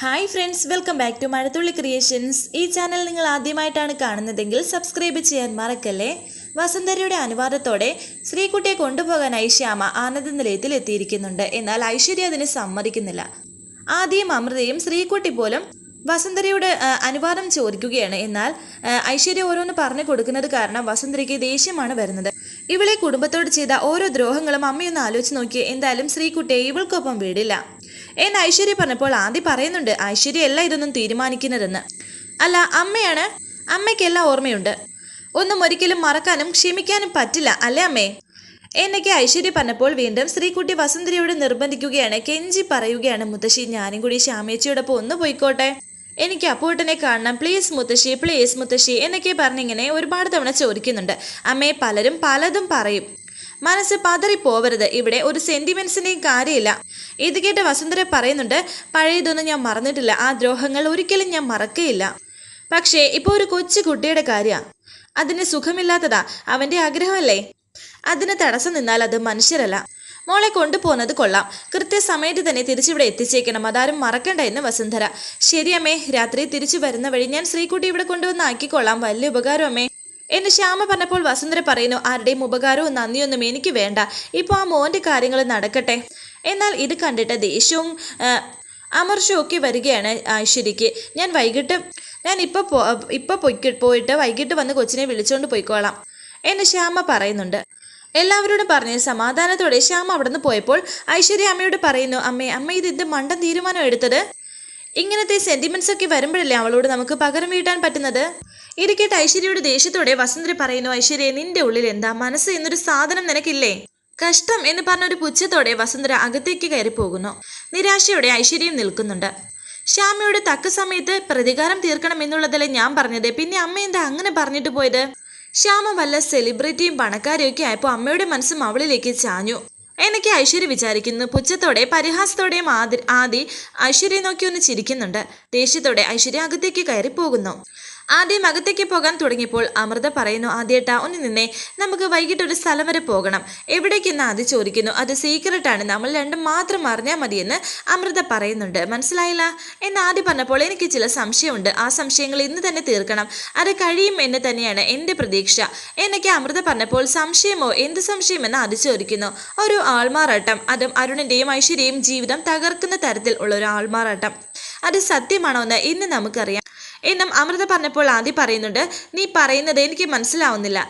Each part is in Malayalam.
Hi friends welcome back to Mazhathulli creations ഈ ചാനൽ നിങ്ങൾ ആദ്യമായിട്ടാണ് കാണുന്നതെങ്കിൽ സബ്സ്ക്രൈബ് ചെയ്യാൻ മറക്കല്ലേ? വസുന്ധരയുടെ അനുവാദത്തോടെ ശ്രീകുട്ടിയെ കൊണ്ടുപോകാനായി ശ്യാമ ആനന്ദ നിലയത്തിൽ എത്തിയിരിക്കുന്നുണ്ട്. എന്നാൽ ഐശ്വര്യ അതിന് സമ്മതിക്കുന്നില്ല. ആദ്യം അമൃതയും ശ്രീകുട്ടി പോലും വസുന്ധരയോട് അനുവാദം ചോദിക്കുകയാണ്. എന്നാൽ ഐശ്വര്യ ഓരോന്ന് പറഞ്ഞു കൊടുക്കുന്നത് കാരണം വസുന്ധരയ്ക്ക് ദേഷ്യമാണ് വരുന്നത്. ഇവളെ കുടുംബത്തോട് ചെയ്ത ഓരോ ദ്രോഹങ്ങളും അമ്മയൊന്ന് ആലോചിച്ച് നോക്കി എന്തായാലും ശ്രീകുട്ടിയെ ഇവൾക്കൊപ്പം വിടില്ല. എന്ന് ഐശ്വര്യ പറഞ്ഞപ്പോൾ ആദ്യം പറയുന്നുണ്ട് ഐശ്വര്യ അല്ല ഇതൊന്നും തീരുമാനിക്കുന്നതെന്ന്. അല്ല അമ്മയാണ്. അമ്മയ്ക്കെല്ലാം ഓർമ്മയുണ്ട്. ഒന്നും ഒരിക്കലും മറക്കാനും ക്ഷമിക്കാനും പറ്റില്ല അല്ലേ അമ്മേ? എന്നൊക്കെ ഐശ്വര്യ പറഞ്ഞപ്പോൾ വീണ്ടും ശ്രീകുട്ടി വസുന്ധരയോട് നിർബന്ധിക്കുകയാണ്. കെഞ്ചി പറയുകയാണ് മുത്തശ്ശി ഞാനും കൂടി ശ്യാമേച്ചിയോടൊപ്പം ഒന്ന് പോയിക്കോട്ടെ. എനിക്ക് അപ്പൂട്ടനെ കാണണം. പ്ലീസ് മുത്തശ്ശി പ്ലീസ് മുത്തശ്ശി എന്നൊക്കെ പറഞ്ഞിങ്ങനെ ഒരുപാട് തവണ ചോദിക്കുന്നുണ്ട്. അമ്മയെ പലരും പലതും പറയും. മനസ്സ് പതറിപ്പോവരുത്. ഇവിടെ ഒരു സെന്റിമെന്റ്സിന്റെയും കാര്യമില്ല. ഇത് കേട്ട് വസുന്ധര പറയുന്നുണ്ട് പഴയതൊന്നും ഞാൻ മറന്നിട്ടില്ല. ആ ദ്രോഹങ്ങൾ ഒരിക്കലും ഞാൻ മറക്കയില്ല. പക്ഷേ ഇപ്പോൾ ഒരു കൊച്ചു കുട്ടിയുടെ കാര്യ. അതിന് സുഖമില്ലാത്തതാ. അവന്റെ ആഗ്രഹമല്ലേ? അതിന് തടസ്സം നിന്നാൽ അത് മനുഷ്യരല്ല. മോളെ കൊണ്ടുപോകുന്നത് കൊള്ളാം. കൃത്യസമയത്ത് തന്നെ തിരിച്ചിവിടെ എത്തിച്ചേക്കണം. അതാരും മറക്കണ്ട എന്ന് വസുന്ധര. ശരിയമ്മേ രാത്രി തിരിച്ചു വരുന്ന വഴി ഞാൻ ശ്രീകുട്ടി ഇവിടെ കൊണ്ടുവന്ന് ആക്കിക്കൊള്ളാം. വലിയ ഉപകാരം അമ്മേ എന്ന് ശ്യാമ പറഞ്ഞപ്പോൾ വസുന്ധര പറയുന്നു ആരുടെയും ഉപകാരവും നന്ദിയൊന്നും എനിക്ക് വേണ്ട. ഇപ്പോൾ ആ മോന്റെ കാര്യങ്ങൾ നടക്കട്ടെ. എന്നാൽ ഇത് കണ്ടിട്ട് ദേഷ്യവും ഒക്കെ വരികയാണ് ഐശ്വര്യയ്ക്ക്. ഞാൻ വൈകിട്ട് ഞാൻ ഇപ്പോൾ പോ ഇപ്പോൾ പൊയ്ക്ക് പോയിട്ട് വൈകിട്ട് വന്ന് കൊച്ചിനെ വിളിച്ചുകൊണ്ട് പോയിക്കോളാം എന്ന് ശ്യാമ പറയുന്നുണ്ട്. എല്ലാവരോടും പറഞ്ഞ് സമാധാനത്തോടെ ശ്യാമ അവിടെ നിന്ന് പോയപ്പോൾ ഐശ്വര്യ അമ്മയോട് പറയുന്നു അമ്മേ അമ്മ ഇത് എന്ത് മണ്ടൻ തീരുമാനം എടുത്തത്? ഇങ്ങനത്തെ സെന്റിമെന്റ്സ് ഒക്കെ വരുമ്പോഴല്ലേ അവളോട് നമുക്ക് പകരം വീട്ടാൻ പറ്റുന്നത്? ഇരിക്കട്ടെ കേട്ട് ഐശ്വര്യയുടെ ദേഷ്യത്തോടെ വസന്തരി പറയുന്നു ഐശ്വര്യ നിന്റെ ഉള്ളിൽ എന്താ മനസ്സ് എന്നൊരു സാധനം നിനക്കില്ലേ? കഷ്ടം എന്ന് പറഞ്ഞ ഒരു പുച്ഛത്തോടെ വസന്തര അകത്തേക്ക് കയറി പോകുന്നു നിരാശയോടെ ഐശ്വര്യം നിൽക്കുന്നുണ്ട്. ശ്യാമയോട് തക്ക സമയത്ത് പ്രതികാരം തീർക്കണം എന്നുള്ളതല്ലേ ഞാൻ പറഞ്ഞത്. പിന്നെ അമ്മ എന്താ അങ്ങനെ പറഞ്ഞിട്ട് പോയത്? ശ്യാമ വല്ല സെലിബ്രിറ്റിയും പണക്കാരെയൊക്കെ ആയപ്പോൾ അമ്മയുടെ മനസ്സും അവളിലേക്ക് ചാഞ്ഞു. എന്നൊക്കെ ഐശ്വര്യ വിചാരിക്കുന്നു. പുച്ഛത്തോടെ പരിഹാസത്തോടെയും ആദി ആദി ഐശ്വര്യ നോക്കി ഒന്ന് ചിരിക്കുന്നുണ്ട്. ദേഷ്യത്തോടെ ഐശ്വര്യ അകത്തേക്ക് കയറി പോകുന്നു ആദ്യം അകത്തേക്ക് പോകാൻ തുടങ്ങിയപ്പോൾ അമൃത പറയുന്നു ആദ്യേട്ടാ ഒന്ന് നിന്നെ. നമുക്ക് വൈകിട്ട് ഒരു സ്ഥലം വരെ പോകണം. എവിടേക്കെന്ന് ആദ്യം ചോദിക്കുന്നു. അത് സീക്രട്ടാണ്. നമ്മൾ രണ്ടും മാത്രം അറിഞ്ഞാൽ മതിയെന്ന് അമൃത പറയുന്നുണ്ട്. മനസ്സിലായില്ല? എന്ന് ആദ്യം പറഞ്ഞപ്പോൾ എനിക്ക് ചില സംശയമുണ്ട്. ആ സംശയങ്ങൾ ഇന്ന് തന്നെ തീർക്കണം. അത് കഴിയും എന്ന് തന്നെയാണ് എന്റെ പ്രതീക്ഷ. എന്നൊക്കെ അമൃത പറഞ്ഞപ്പോൾ സംശയമോ? എന്ത് സംശയമെന്ന് ആദ്യം ചോദിക്കുന്നു. ഒരു ആൾമാറാട്ടം. അതും അരുണിന്റെയും ഐശ്വര്യയും ജീവിതം തകർക്കുന്ന തരത്തിൽ ഉള്ള ഒരു ആൾമാറാട്ടം. അത് സത്യമാണോ എന്ന് ഇന്ന് നമുക്കറിയാം. എന്നും അമൃത പറഞ്ഞപ്പോൾ ആദ്യം പറയുന്നുണ്ട് നീ പറയുന്നത് എനിക്ക് മനസ്സിലാവുന്നില്ല.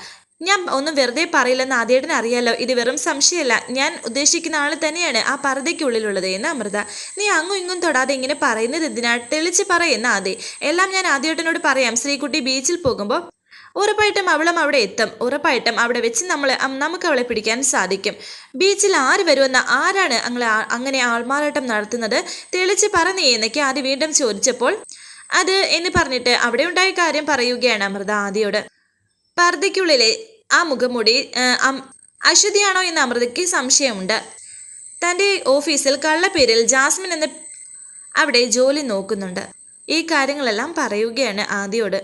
ഞാൻ ഒന്നും വെറുതെ പറയില്ലെന്ന് ആദ്യേട്ടന് അറിയാലോ. ഇത് വെറും സംശയമല്ല. ഞാൻ ഉദ്ദേശിക്കുന്ന ആൾ തന്നെയാണ് ആ പർദ്ദയ്ക്കുള്ളിലുള്ളത് എന്ന് അമൃത. നീ അങ്ങും ഇങ്ങും തൊടാതെ ഇങ്ങനെ പറയുന്നത് എന്തിനാ? തെളിച്ച് പറയുന്ന ആദ്യ എല്ലാം ഞാൻ ആദ്യേട്ടനോട് പറയാം. ശ്രീകുട്ടി ബീച്ചിൽ പോകുമ്പോൾ ഉറപ്പായിട്ടും അവളും അവിടെ എത്തും. ഉറപ്പായിട്ടും അവിടെ വെച്ച് നമ്മൾ നമുക്ക് അവളെ പിടിക്കാൻ സാധിക്കും. ബീച്ചിൽ ആര് വരുമെന്ന് ആരാണ് അങ്ങനെ ആൾമാറാട്ടം നടത്തുന്നത്? തെളിച്ച് പറഞ്ഞേ എന്നൊക്കെ ആദ്യം വീണ്ടും ചോദിച്ചപ്പോൾ അത് എന്ന് പറഞ്ഞിട്ട് അവിടെ ഉണ്ടായ കാര്യം പറയുകയാണ് അമൃത ആദിയോട്. പർദ്ദയ്ക്കുള്ളിലെ ആ മുഖമുടി അശ്വതിയാണോ എന്ന് അമൃതയ്ക്ക് സംശയമുണ്ട്. തന്റെ ഓഫീസിൽ കള്ളപ്പേരിൽ ജാസ്മിൻ എന്ന അവിടെ ജോലി നോക്കുന്നുണ്ട്. ഈ കാര്യങ്ങളെല്ലാം പറയുകയാണ് ആദിയോട്.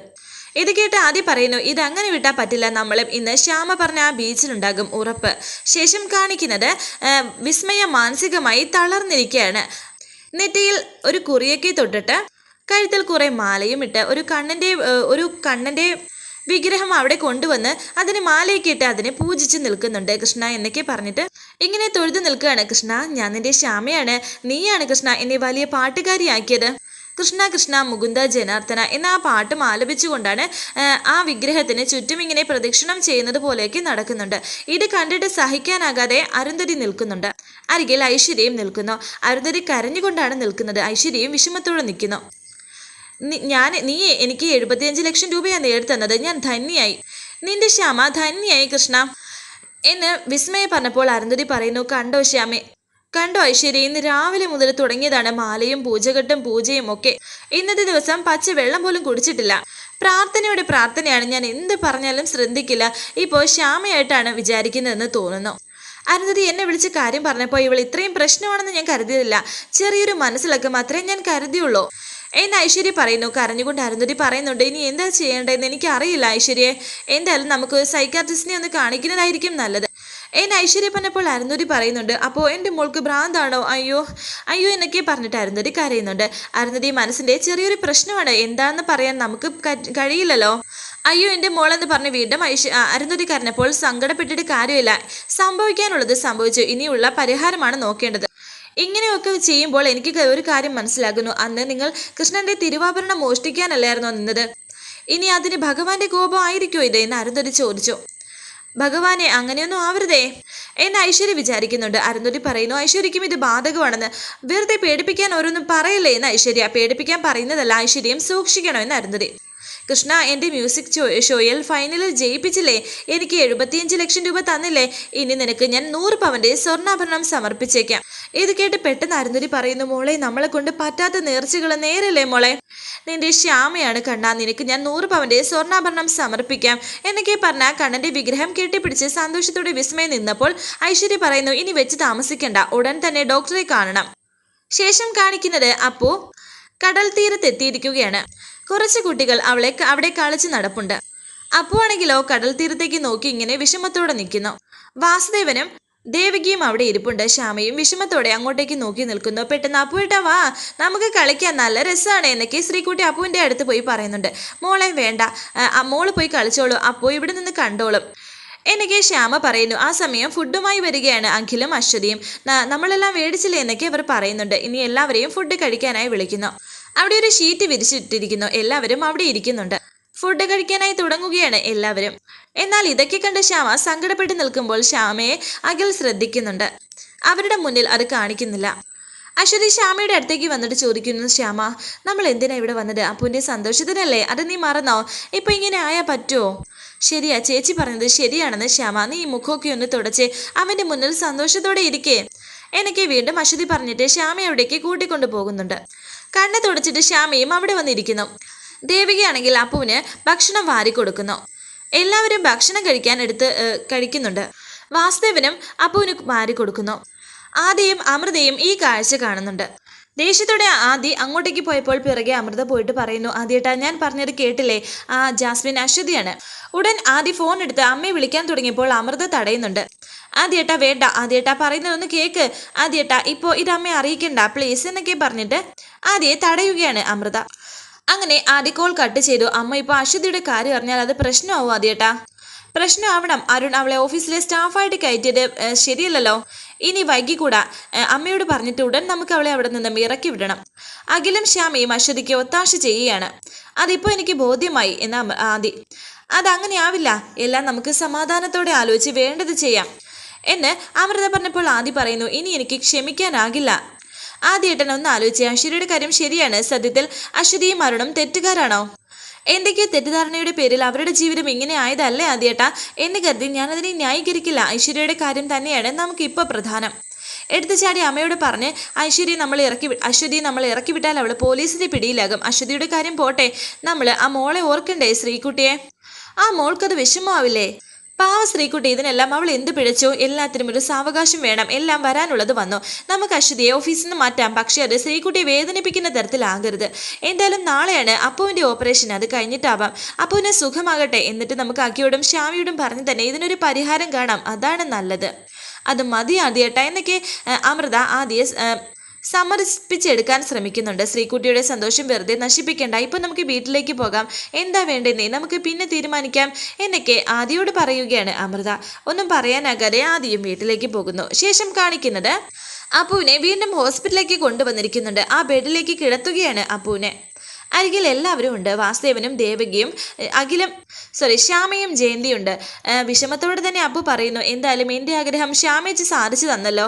ഇത് കേട്ട് ആദ്യം പറയുന്നു ഇത് അങ്ങനെ വിട്ടാൽ പറ്റില്ല. നമ്മളും ഇന്ന് ശ്യാമ പറഞ്ഞ ആ ബീച്ചിലുണ്ടാകും ഉറപ്പ്. ശേഷം കാണിക്കുന്നത് വിസ്മയ മാനസികമായി തളർന്നിരിക്കുകയാണ്. നെറ്റിയിൽ ഒരു കുറിയൊക്കെ തൊട്ടിട്ട് കഴുത്തിൽ കുറേ മാലയും ഇട്ട് ഒരു കണ്ണന്റെ ഒരു കണ്ണന്റെ വിഗ്രഹം അവിടെ കൊണ്ടുവന്ന് അതിന് മാലയൊക്കെ ഇട്ട് അതിനെ പൂജിച്ച് നിൽക്കുന്നുണ്ട്. കൃഷ്ണ എന്നൊക്കെ പറഞ്ഞിട്ട് ഇങ്ങനെ തൊഴുതു നിൽക്കുകയാണ് കൃഷ്ണ. ഞാൻ നിന്റെ ശ്യാമയാണ്. നീയാണ് കൃഷ്ണ എന്നെ വലിയ പാട്ടുകാരിയാക്കിയത്. കൃഷ്ണ കൃഷ്ണ മുകുന്ദ ജനാർദ്ദന എന്ന ആ പാട്ടും ആലപിച്ചുകൊണ്ടാണ് ആ വിഗ്രഹത്തിന് ചുറ്റും ഇങ്ങനെ പ്രദക്ഷിണം ചെയ്യുന്നത് പോലെയൊക്കെ നടക്കുന്നുണ്ട്. ഇത് കണ്ടിട്ട് സഹിക്കാനാകാതെ അരുന്ധതി നിൽക്കുന്നുണ്ട്. അരികിൽ ഐശ്വര്യയും നിൽക്കുന്നു. അരുന്ധതി കരഞ്ഞുകൊണ്ടാണ് നിൽക്കുന്നത്. ഐശ്വര്യയും വിഷമത്തോടെ നിൽക്കുന്നു. ഞാൻ നീ എനിക്ക് എഴുപത്തിയഞ്ച് ലക്ഷം രൂപയാണ് നേടിത്തന്നത് ഞാൻ ധന്യായി നിന്റെ ശ്യാമ ധന്യായി കൃഷ്ണ. എന്ന് വിസ്മയ പറഞ്ഞപ്പോൾ അരുന്ധതി പറയുന്നു കണ്ടോ ശ്യാമേ കണ്ടോ ഐശ്വര്യ ഇന്ന് രാവിലെ മുതൽ തുടങ്ങിയതാണ് മാലയും പൂജകെട്ടും പൂജയും ഒക്കെ. ഇന്നത്തെ ദിവസം പച്ച വെള്ളം പോലും കുടിച്ചിട്ടില്ല. പ്രാർത്ഥനയുടെ പ്രാർത്ഥനയാണ്. ഞാൻ എന്ത് പറഞ്ഞാലും ശ്രദ്ധിക്കില്ല. ഇപ്പോൾ ശ്യാമയായിട്ടാണ് വിചാരിക്കുന്നതെന്ന് തോന്നുന്നു. അരുന്ധതി എന്നെ വിളിച്ച് കാര്യം പറഞ്ഞപ്പോൾ ഇവൾ ഇത്രയും പ്രശ്നമാണെന്ന് ഞാൻ കരുതിയതില്ല. ചെറിയൊരു മനസ്സിലൊക്കെ മാത്രമേ ഞാൻ കരുതിയുള്ളൂ. എന്ന് ഐശ്വര്യ പറയുന്നു. കരഞ്ഞുകൊണ്ട് അരുന്ധതി പറയുന്നുണ്ട് ഇനി എന്താ ചെയ്യേണ്ടതെന്ന് എനിക്ക് അറിയില്ല ഐശ്വര്യയെ എന്തായാലും നമുക്ക് സൈക്കാട്രിസ്റ്റിനെ ഒന്ന് കാണിക്കുന്നതായിരിക്കും നല്ലത്. എന്നെ ഐശ്വര്യ പറഞ്ഞപ്പോൾ അരുന്ധതി പറയുന്നുണ്ട് അപ്പോൾ എന്റെ മോൾക്ക് ഭ്രാന്താണോ? അയ്യോ അയ്യോ എന്നൊക്കെ പറഞ്ഞിട്ട് അരുന്ധതി കരയുന്നുണ്ട്. അരുന്ധതി മനസ്സിന്റെ ചെറിയൊരു പ്രശ്നമാണ്. എന്താണെന്ന് പറയാൻ നമുക്ക് കഴിയില്ലല്ലോ. അയ്യോ എന്റെ മോളെന്ന് പറഞ്ഞ് വീണ്ടും ഐശ്വ അരുന്ധതി കരഞ്ഞപ്പോൾ സങ്കടപ്പെട്ടിട്ട് കാര്യമില്ല. സംഭവിക്കാനുള്ളത് സംഭവിച്ചു. ഇനിയുള്ള പരിഹാരമാണ് നോക്കേണ്ടത്. ഇങ്ങനെയൊക്കെ ചെയ്യുമ്പോൾ എനിക്ക് ഒരു കാര്യം മനസ്സിലാകുന്നു. അന്ന് നിങ്ങൾ കൃഷ്ണന്റെ തിരുവാഭരണം മോഷ്ടിക്കാനല്ലായിരുന്നോ നിന്നത്? ഇനി അതിന് ഭഗവാന്റെ കോപം ആയിരിക്കോ ഇത് എന്ന് അരുന്ധതി ചോദിച്ചു. ഭഗവാനെ അങ്ങനെയൊന്നും ആവരുതേ എന്ന് ഐശ്വര്യ വിചാരിക്കുന്നുണ്ട്. അരുന്ധതി പറയുന്നു ഐശ്വര്യക്കും ഇത് ബാധകമാണെന്ന്. വെറുതെ പേടിപ്പിക്കാൻ ഓരോന്നും പറയല്ലേ എന്ന് ഐശ്വര്യ. പേടിപ്പിക്കാൻ പറയുന്നതല്ല ഐശ്വര്യം സൂക്ഷിക്കണം എന്ന് അരുന്ധതി. കൃഷ്ണ എന്റെ മ്യൂസിക് ഷോയിൽ ഫൈനലിൽ ജയിപ്പിച്ചില്ലേ? എനിക്ക് എഴുപത്തിയഞ്ച് ലക്ഷം രൂപ തന്നില്ലേ? ഇനി നിനക്ക് ഞാൻ നൂറ് പവന്റെ സ്വർണാഭരണം സമർപ്പിച്ചേക്കാം. ഇത് കേട്ട് പെട്ടെന്ന് അരുന്നൂരി പറയുന്നു മോളെ നമ്മളെ കൊണ്ട് പറ്റാത്ത നേർച്ചകൾ നേരല്ലേ മോളെ? നിന്റെ ശ്യാമയാണ് കണ്ണ നിനക്ക് ഞാൻ നൂറ് പവന്റെ സ്വർണാഭരണം സമർപ്പിക്കാം. എന്നൊക്കെ പറഞ്ഞ കണ്ണന്റെ വിഗ്രഹം കെട്ടിപ്പിടിച്ച് സന്തോഷത്തോടെ വിസ്മയം നിന്നപ്പോൾ ഐശ്വര്യ പറയുന്നു ഇനി വെച്ച് താമസിക്കണ്ട ഉടൻ തന്നെ ഡോക്ടറെ കാണണം. ശേഷം കാണിക്കുന്നത് അപ്പു കടൽ തീരത്തെത്തിയിരിക്കുകയാണ് കുറച്ച് കുട്ടികൾ അവളെ അവിടെ കളിച്ച് നടപ്പുണ്ട്. അപ്പു ആണെങ്കിലോ കടൽ തീരത്തേക്ക് നോക്കി ഇങ്ങനെ വിഷമത്തോടെ നിൽക്കുന്നു. വാസുദേവനും ദേവകിയും അവിടെ ഇരിപ്പുണ്ട്. ശ്യാമയും വിഷമത്തോടെ അങ്ങോട്ടേക്ക് നോക്കി നിൽക്കുന്നു. പെട്ടെന്ന് അപ്പുവേട്ടാ വാ. നമുക്ക് കളിക്കാൻ നല്ല രസമാണ് എന്നൊക്കെ ശ്രീകുട്ടി അപ്പുവിന്റെ അടുത്ത് പോയി പറയുന്നുണ്ട്. മോളെ വേണ്ട. മോൾ പോയി കളിച്ചോളൂ. അപ്പു ഇവിടെ നിന്ന് കണ്ടോളും എന്നൊക്കെ ശ്യാമ പറയുന്നു. ആ സമയം ഫുഡുമായി വരികയാണ് അഖിലും അശ്വതിയും. നമ്മളെല്ലാം മേടിച്ചില്ലേ എന്നൊക്കെ അവർ പറയുന്നുണ്ട്. ഇനി എല്ലാവരെയും ഫുഡ് കഴിക്കാനായി വിളിക്കുന്നു. അവിടെ ഒരു ഷീറ്റ് വിരിച്ചിട്ടിരിക്കുന്നു. എല്ലാവരും അവിടെ ഇരിക്കുന്നുണ്ട്. ഫുഡ് കഴിക്കാനായി തുടങ്ങുകയാണ് എല്ലാവരും. എന്നാൽ ഇതൊക്കെ കണ്ട് ശ്യാമ സങ്കടപ്പെട്ട് നിൽക്കുമ്പോൾ ശ്യാമയെ അഖിൽ ശ്രദ്ധിക്കുന്നുണ്ട്. അവരുടെ മുന്നിൽ അത് കാണിക്കുന്നില്ല. അശ്വതി ശ്യാമയുടെ അടുത്തേക്ക് വന്നിട്ട് ചോദിക്കുന്നു ശ്യാമ നമ്മൾ എന്തിനാ ഇവിടെ വന്നത്? അപ്പുവിന്റെ സന്തോഷത്തിനല്ലേ? അത് നീ മറന്നോ? ഇപ്പം ഇങ്ങനെ ആയാ പറ്റുമോ ശരിയാ ചേച്ചി പറഞ്ഞത് ശരിയാണെന്ന് ശ്യാമ. നീ മുഖമൊക്കെ ഒന്ന് തുടച്ച് അവന്റെ മുന്നിൽ സന്തോഷത്തോടെ ഇരിക്കേ. എനിക്ക് വീണ്ടും അശ്വതി പറഞ്ഞിട്ട് ശ്യാമ അവിടേക്ക് കൂട്ടിക്കൊണ്ടു പോകുന്നുണ്ട് കണ്ണ് തുടച്ചിട്ട് ശ്യാമയും അവിടെ വന്നിരിക്കുന്നു. ദേവികയാണെങ്കിൽ അപ്പുവിന് ഭക്ഷണം വാരി കൊടുക്കുന്നു എല്ലാവരും ഭക്ഷണം കഴിക്കാൻ എടുത്ത് കഴിക്കുന്നുണ്ട്. വാസുദേവനും അപ്പുവിന് വാരി കൊടുക്കുന്നു ആദിയും അമൃതയും ഈ കാഴ്ച കാണുന്നുണ്ട്. ദേഷ്യത്തോടെ ആദി അങ്ങോട്ടേക്ക് പോയപ്പോൾ പിറകെ അമൃത പോയിട്ട് പറയുന്നു ആദ്യേട്ടാ ഞാൻ പറഞ്ഞത് കേട്ടില്ലേ? ആ ജാസ്മിൻ അശ്വതിയാണ്. ഉടൻ ആദി ഫോൺ എടുത്ത് അമ്മയെ വിളിക്കാൻ തുടങ്ങിയപ്പോൾ അമൃത തടയുന്നുണ്ട്. ആദ്യേട്ടാ വേണ്ട. ആദ്യേട്ടാ പറയുന്നതൊന്ന് കേക്ക്. ആദ്യേട്ടാ ഇപ്പോൾ ഇത് അമ്മയെ അറിയിക്കണ്ട. പ്ലീസ് എന്നൊക്കെ പറഞ്ഞിട്ട് ആദ്യയെ തടയുകയാണ് അമൃത. അങ്ങനെ ആദ്യ കോൾ കട്ട് ചെയ്തു. അമ്മ ഇപ്പോൾ അശ്വതിയുടെ കാര്യം അറിഞ്ഞാൽ അത് പ്രശ്നമാവും ആദ്യേട്ടാ? പ്രശ്നമാവണം. അരുൺ അവളെ ഓഫീസിലെ സ്റ്റാഫായിട്ട് കയറ്റിയത് ശരിയല്ലല്ലോ. ഇനി വൈകിക്കൂടാ. അമ്മയോട് പറഞ്ഞിട്ട് ഉടൻ നമുക്ക് അവളെ അവിടെ നിന്നും ഇറക്കി വിടണം. അഖിലും ശ്യാമയും അശ്വതിക്ക് ഒത്താശ ചെയ്യുകയാണ്. അതിപ്പോൾ എനിക്ക് ബോധ്യമായി എന്ന ആദി അതങ്ങനെയാവില്ല എല്ലാം നമുക്ക് സമാധാനത്തോടെ ആലോചിച്ച് വേണ്ടത് ചെയ്യാം. എന്ന് അമൃത പറഞ്ഞപ്പോൾ ആദി പറയുന്നു ഇനി എനിക്ക് ക്ഷമിക്കാനാകില്ല. ആദ്യേട്ടൻ ഒന്ന് ആലോചിച്ച് അശ്വതിയുടെ കാര്യം ശരിയാണ്. സത്യത്തിൽ അശ്വതിയും അരുണും തെറ്റുകാരാണോ? എന്തൊക്കെയോ തെറ്റിദ്ധാരണയുടെ പേരിൽ അവരുടെ ജീവിതം ഇങ്ങനെ ആയതല്ലേ ആദ്യേട്ടാ എന്ന് കരുതി ഞാനതിനെ ന്യായീകരിക്കില്ല. ഐശ്വര്യയുടെ കാര്യം തന്നെയാണ് നമുക്കിപ്പോൾ പ്രധാനം. എടുത്തു ചാടി അമ്മയോട് പറഞ്ഞ് ഐശ്വര്യ നമ്മൾ ഇറക്കി അശ്വതിയെ നമ്മൾ ഇറക്കി വിട്ടാൽ അവൾ പോലീസിന്റെ പിടിയിലാകും. അശ്വതിയുടെ കാര്യം പോട്ടെ. നമ്മൾ ആ മോളെ ഓർക്കണ്ടേ ശ്രീകുട്ടിയെ? ആ മോൾക്കത് വിഷമമാവില്ലേ? പാവ ശ്രീകുട്ടി ഇതിനെല്ലാം അവൾ എന്ത് പിഴച്ചോ? എല്ലാത്തിനും ഒരു സാവകാശം വേണം. എല്ലാം വരാനുള്ളത് വന്നു. നമുക്ക് അശ്വതിയെ ഓഫീസിൽ നിന്ന് മാറ്റാം. പക്ഷേ അത് ശ്രീകുട്ടിയെ വേദനിപ്പിക്കുന്ന തരത്തിലാകരുത്. എന്തായാലും നാളെയാണ് അപ്പുവിന്റെ ഓപ്പറേഷൻ. അത് കഴിഞ്ഞിട്ടാവാം. അപ്പുവിനെ സുഖമാകട്ടെ എന്നിട്ട് നമുക്ക് അക്കിയോടും ശ്യാമിയോടും പറഞ്ഞു തന്നെ ഇതിനൊരു പരിഹാരം കാണാം. അതാണ് നല്ലത്. അത് മതി ആദ്യേട്ടാ. എന്നൊക്കെ അമൃത ആദ്യ സമർപ്പിച്ചെടുക്കാൻ ശ്രമിക്കുന്നുണ്ട്. ശ്രീകുട്ടിയുടെ സന്തോഷം വെറുതെ നശിപ്പിക്കേണ്ട. ഇപ്പൊ നമുക്ക് വീട്ടിലേക്ക് പോകാം. എന്താ വേണ്ടെന്നേ നമുക്ക് പിന്നെ തീരുമാനിക്കാം. എന്നൊക്കെ ആദിയോട് പറയുകയാണ് അമൃത. ഒന്നും പറയാനാകാതെ ആദിയും വീട്ടിലേക്ക് പോകുന്നു. ശേഷം കാണിക്കുന്നത് അപ്പുവിനെ വീണ്ടും ഹോസ്പിറ്റലിലേക്ക് കൊണ്ടുവന്നിരിക്കുന്നുണ്ട്. ആ ബെഡിലേക്ക് കിടത്തുകയാണ് അപ്പുവിനെ. അരികിൽ എല്ലാവരും ഉണ്ട്. വാസുദേവനും ദേവകിയും അഖിലും സോറി ശ്യാമയും ജയന്തിയുണ്ട്. വിഷമത്തോടെ തന്നെ അപ്പു പറയുന്നു എന്തായാലും എന്റെ ആഗ്രഹം ശ്യാമേച്ച് സാധിച്ചു തന്നല്ലോ.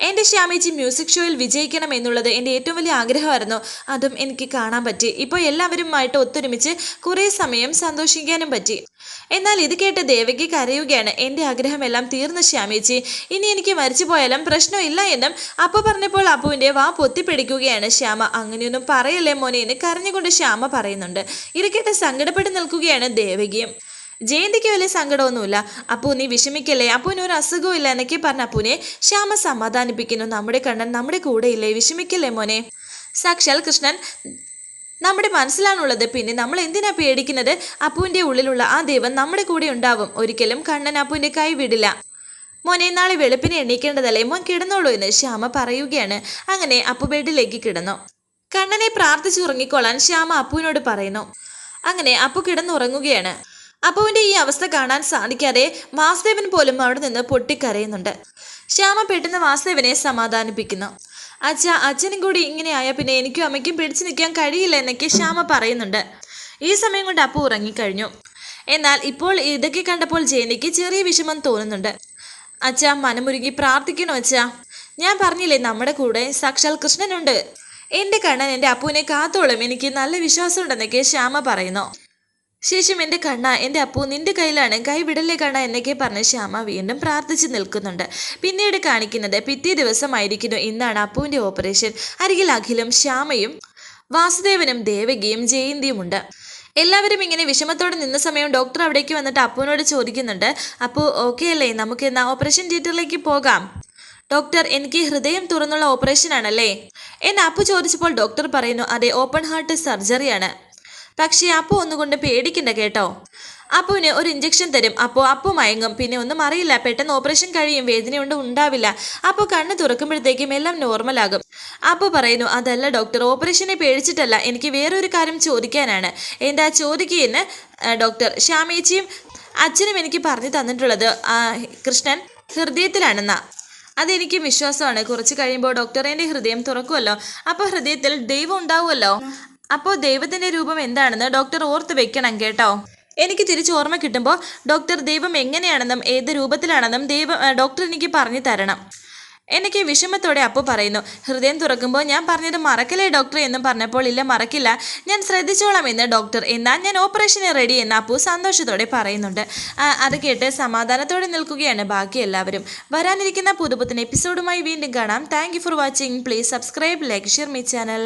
എന്റെ ശ്യാമേച്ചി മ്യൂസിക് ഷോയിൽ വിജയിക്കണം എന്നുള്ളത് എന്റെ ഏറ്റവും വലിയ ആഗ്രഹമായിരുന്നു. അതും എനിക്ക് കാണാൻ പറ്റി. ഇപ്പോൾ എല്ലാവരുമായിട്ട് ഒത്തൊരുമിച്ച് കുറേ സമയം സന്തോഷിക്കാനും പറ്റി. എന്നാൽ ഇത് കേട്ട് ദേവകി കരയുകയാണ്. എന്റെ ആഗ്രഹമെല്ലാം തീർന്ന ശ്യാമേച്ചി ഇനി എനിക്ക് മരിച്ചു പോയാലും പ്രശ്നമില്ല എന്നും അപ്പു പറഞ്ഞപ്പോൾ അപ്പുവിന്റെ വാ പൊത്തിപ്പിടിക്കുകയാണ് ശ്യാമ. അങ്ങനെയൊന്നും പറയല്ലേ മോനെ എന്ന് കരഞ്ഞുകൊണ്ട് ശ്യാമ പറയുന്നുണ്ട്. ഇത് കേട്ട് സങ്കടപ്പെട്ട് നിൽക്കുകയാണ് ദേവകിയും ജയന്തിക്ക് വലിയ സങ്കടമൊന്നുമില്ല. അപ്പു നീ വിഷമിക്കല്ലേ? അപ്പുവിന് ഒരു അസുഖവും ഇല്ല എന്നൊക്കെ പറഞ്ഞ അപ്പുവിനെ ശ്യാമ സമാധാനിപ്പിക്കുന്നു. നമ്മുടെ കണ്ണൻ നമ്മുടെ കൂടെയില്ലേ? വിഷമിക്കല്ലേ മോനെ? സാക്ഷാൽ കൃഷ്ണൻ നമ്മുടെ മനസ്സിലാണുള്ളത്. പിന്നെ നമ്മൾ എന്തിനാ പേടിക്കുന്നത്? അപ്പുവിന്റെ ഉള്ളിലുള്ള ആ ദൈവം നമ്മുടെ കൂടെ ഉണ്ടാവും. ഒരിക്കലും കണ്ണൻ അപ്പുവിന്റെ കൈ വിടില്ല. മോനെ നാളെ വെളുപ്പിനെ എണീക്കേണ്ടതല്ലേ? മോൻ കിടന്നോളൂ എന്ന് ശ്യാമ പറയുകയാണ്. അങ്ങനെ അപ്പു ബെഡിലേക്ക് കിടന്നു. കണ്ണനെ പ്രാർത്ഥിച്ചുറങ്ങിക്കൊള്ളാൻ ശ്യാമ അപ്പുവിനോട് പറയുന്നു. അങ്ങനെ അപ്പു കിടന്നുറങ്ങുകയാണ്. അപ്പുവിന്റെ ഈ അവസ്ഥ കാണാൻ സാധിക്കാതെ വാസുദേവൻ പോലും അവിടെ നിന്ന് പൊട്ടിക്കരയുന്നുണ്ട്. ശ്യാമ പെട്ടെന്ന് വാസുദേവനെ സമാധാനിപ്പിക്കുന്നു. അച്ഛ അച്ഛനും കൂടി ഇങ്ങനെ ആയ പിന്നെ എനിക്കും അമ്മയ്ക്കും പിടിച്ചു നിൽക്കാൻ കഴിയില്ല എന്നൊക്കെ ശ്യാമ പറയുന്നുണ്ട്. ഈ സമയം കൊണ്ട് അപ്പു ഉറങ്ങിക്കഴിഞ്ഞു. എന്നാൽ ഇപ്പോൾ ഇതൊക്കെ കണ്ടപ്പോൾ ജയന്തിക്ക് ചെറിയ വിഷമം തോന്നുന്നുണ്ട്. അച്ഛ മനമുരുകി പ്രാർത്ഥിക്കണോ അച്ഛ? ഞാൻ പറഞ്ഞില്ലേ നമ്മുടെ കൂടെ സാക്ഷാൽ കൃഷ്ണനുണ്ട്. എന്റെ കണ്ണൻ എന്റെ അപ്പുവിനെ കാത്തോളും. എനിക്ക് നല്ല വിശ്വാസമുണ്ടെന്നൊക്കെ ശ്യാമ പറയുന്നു. ശേഷം എന്റെ കണ്ണ എന്റെ അപ്പു നിന്റെ കയ്യിലാണ് കൈ വിടല്ലേ കണ്ണ എന്നൊക്കെ പറഞ്ഞ് ശ്യാമ വീണ്ടും പ്രാർത്ഥിച്ച് നിൽക്കുന്നുണ്ട്. പിന്നീട് കാണിക്കുന്നത് പിറ്റേ ദിവസമായിരിക്കുന്നു ഇന്നാണ് അപ്പുവിന്റെ ഓപ്പറേഷൻ. അരികിൽ അഖിലും ശ്യാമയും വാസുദേവനും ദേവകിയും ജയന്തിയും ഉണ്ട്. എല്ലാവരും ഇങ്ങനെ വിഷമത്തോടെ നിന്ന സമയം ഡോക്ടർ അവിടേക്ക് വന്നിട്ട് അപ്പുവിനോട് ചോദിക്കുന്നുണ്ട്. അപ്പു ഓക്കെ അല്ലേ നമുക്ക് എന്നാൽ ഓപ്പറേഷൻ തിയേറ്ററിലേക്ക് പോകാം. ഡോക്ടർ എനിക്ക് ഹൃദയം തുറന്നുള്ള ഓപ്പറേഷൻ ആണല്ലേ എന്ന് അപ്പു ചോദിച്ചപ്പോൾ ഡോക്ടർ പറയുന്നു അതെ ഓപ്പൺ ഹാർട്ട് സർജറിയാണ്. പക്ഷേ അപ്പു ഒന്നുകൊണ്ട് പേടിക്കണ്ട കേട്ടോ. അപ്പുവിന് ഒരു ഇഞ്ചക്ഷൻ തരും. അപ്പോൾ അപ്പു മയങ്ങും. പിന്നെ ഒന്നും അറിയില്ല. പെട്ടെന്ന് ഓപ്പറേഷൻ കഴിയും. വേദന കൊണ്ട് ഉണ്ടാവില്ല. അപ്പോൾ കണ്ണ് തുറക്കുമ്പോഴത്തേക്കും എല്ലാം നോർമലാകും അപ്പു പറയുന്നു അതല്ല ഡോക്ടർ ഓപ്പറേഷനെ പേടിച്ചിട്ടല്ല. എനിക്ക് വേറൊരു കാര്യം ചോദിക്കാനാണ്. എന്താ ചോദിക്കുകയെന്ന് ഡോക്ടർ ശ്യാമേച്ചിയും അച്ഛനും എനിക്ക് പറഞ്ഞു തന്നിട്ടുള്ളത്. കൃഷ്ണൻ ഹൃദയത്തിലാണെന്നാ. അതെനിക്ക് വിശ്വാസമാണ്. കുറച്ച് കഴിയുമ്പോൾ ഡോക്ടർ എന്റെ ഹൃദയം തുറക്കുമല്ലോ അപ്പോൾ ഹൃദയത്തിൽ ദൈവം ഉണ്ടാവുമല്ലോ അപ്പോൾ ദൈവത്തിന്റെ രൂപം എന്താണെന്ന് ഡോക്ടർ ഓർത്ത് വെക്കണം കേട്ടോ. എനിക്ക് തിരിച്ചു ഓർമ്മ കിട്ടുമ്പോൾ ഡോക്ടർ ദൈവം എങ്ങനെയാണെന്നും ഏത് രൂപത്തിലാണെന്നും ദൈവം ഡോക്ടർ എനിക്ക് പറഞ്ഞു തരണം. എനിക്ക് വിഷമത്തോടെ അപ്പു പറയുന്നു. ഹൃദയം തുറക്കുമ്പോൾ ഞാൻ പറഞ്ഞത് മറക്കലേ ഡോക്ടർ എന്നും പറഞ്ഞപ്പോൾ ഇല്ല മറക്കില്ല. ഞാൻ ശ്രദ്ധിച്ചോളാം എന്ന് ഡോക്ടർ. എന്നാൽ ഞാൻ ഓപ്പറേഷന് റെഡി എന്ന് അപ്പു സന്തോഷത്തോടെ പറയുന്നുണ്ട്. അത് കേട്ട് സമാധാനത്തോടെ നിൽക്കുകയാണ് ബാക്കി എല്ലാവരും. വരാനിരിക്കുന്ന പുതുപുത്തൻ എപ്പിസോഡുമായി വീണ്ടും കാണാം. Thank for watching please subscribe like share my channel